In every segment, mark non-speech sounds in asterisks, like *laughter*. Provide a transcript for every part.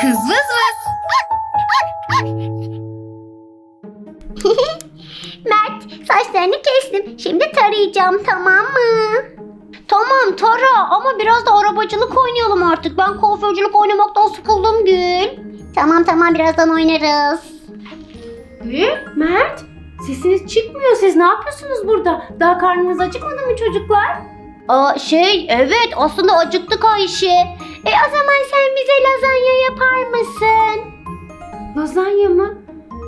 Kız vız vız. *laughs* Mert saçlarını kestim. Şimdi tarayacağım tamam mı? Tamam tara ama biraz da arabacılık oynayalım artık. Ben kuaförcülük oynamaktan sıkıldım Gül. Tamam tamam birazdan oynarız. Gül, Mert, sesiniz çıkmıyor. Siz ne yapıyorsunuz burada? Daha karnınız acıkmadı mı çocuklar? Aa, şey evet aslında acıktık Ayşe. E o zaman sen bize lazanya yapar mısın? Lazanya mı?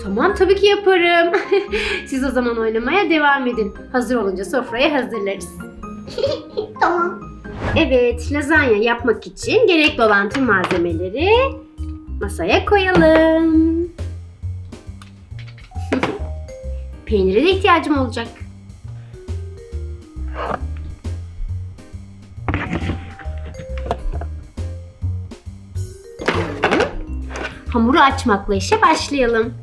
Tamam tabii ki yaparım. *laughs* Siz o zaman oynamaya devam edin. Hazır olunca sofraya hazırlarız. *laughs* Tamam. Evet, lazanya yapmak için gerekli olan tüm malzemeleri masaya koyalım. *laughs* Peynire de ihtiyacım olacak. Hamuru açmakla işe başlayalım.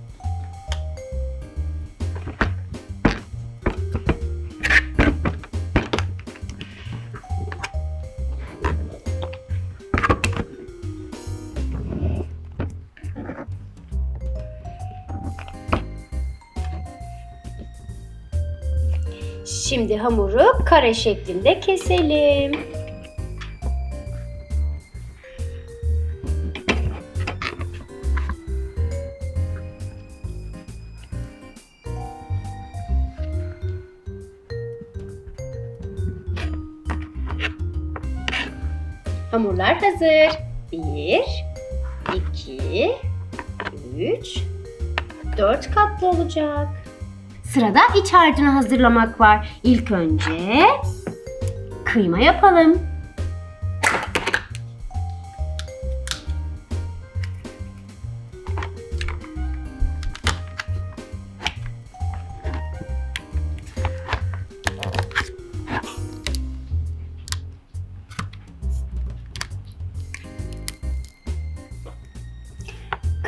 Şimdi hamuru kare şeklinde keselim. Hamurlar hazır. Bir, iki, üç, dört katlı olacak. Sırada iç harcını hazırlamak var. İlk önce kıyma yapalım.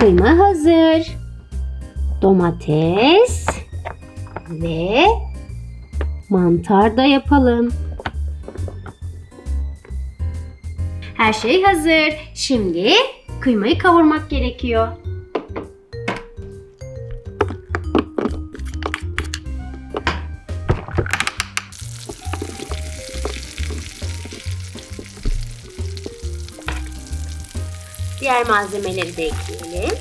Kıyma hazır. Domates ve mantar da yapalım. Her şey hazır. Şimdi kıymayı kavurmak gerekiyor. Diğer malzemeleri de ekleyelim.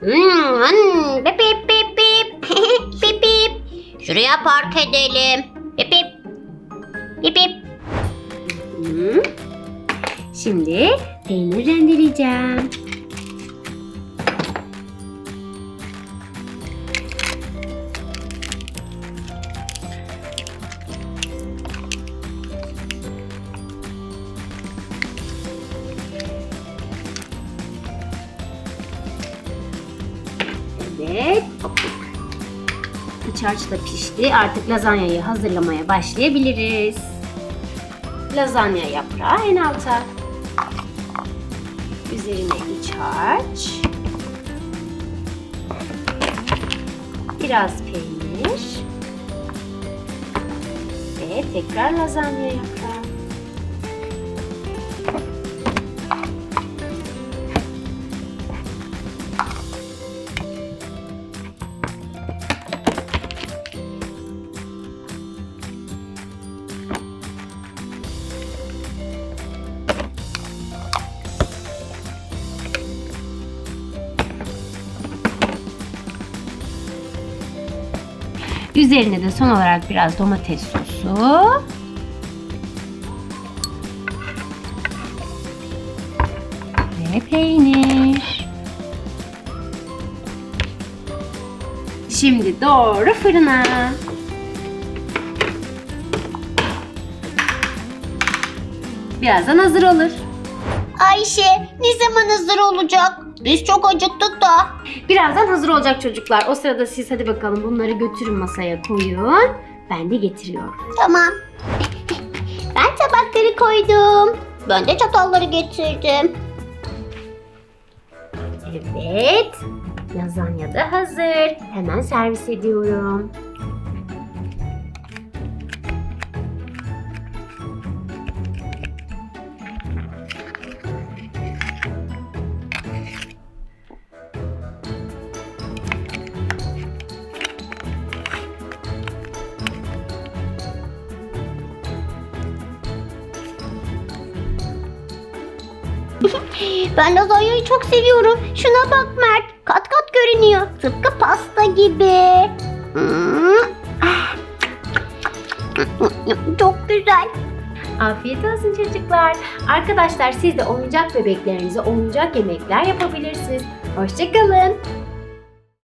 Hmm, hmm, bip bip bip bip. bip *laughs* bip. Şuraya park edelim. Bip bip. Bip bip. Hı. Şimdi peynir rendeleyeceğim. Evet. İç harç da pişti. Artık lazanyayı hazırlamaya başlayabiliriz. Lazanya yaprağı en alta. Üzerine iç harç. Biraz peynir. Ve tekrar lazanya yaprağı. Üzerine de son olarak biraz domates sosu. Ve peynir. Şimdi doğru fırına. Birazdan hazır olur. Ayşe ne zaman hazır olacak? Biz çok acıktık da. Birazdan hazır olacak çocuklar. O sırada siz hadi bakalım bunları götürün masaya koyun. Ben de getiriyorum. Tamam. *laughs* Ben tabakları koydum. Ben de çatalları getirdim. Evet. Lazanya da hazır. Hemen servis ediyorum. *laughs* ben lazanyayı çok seviyorum. Şuna bak Mert. Kat kat görünüyor. Tıpkı pasta gibi. Hmm. *laughs* Çok güzel. Afiyet olsun çocuklar. Arkadaşlar siz de oyuncak bebeklerinize oyuncak yemekler yapabilirsiniz. Hoşçakalın.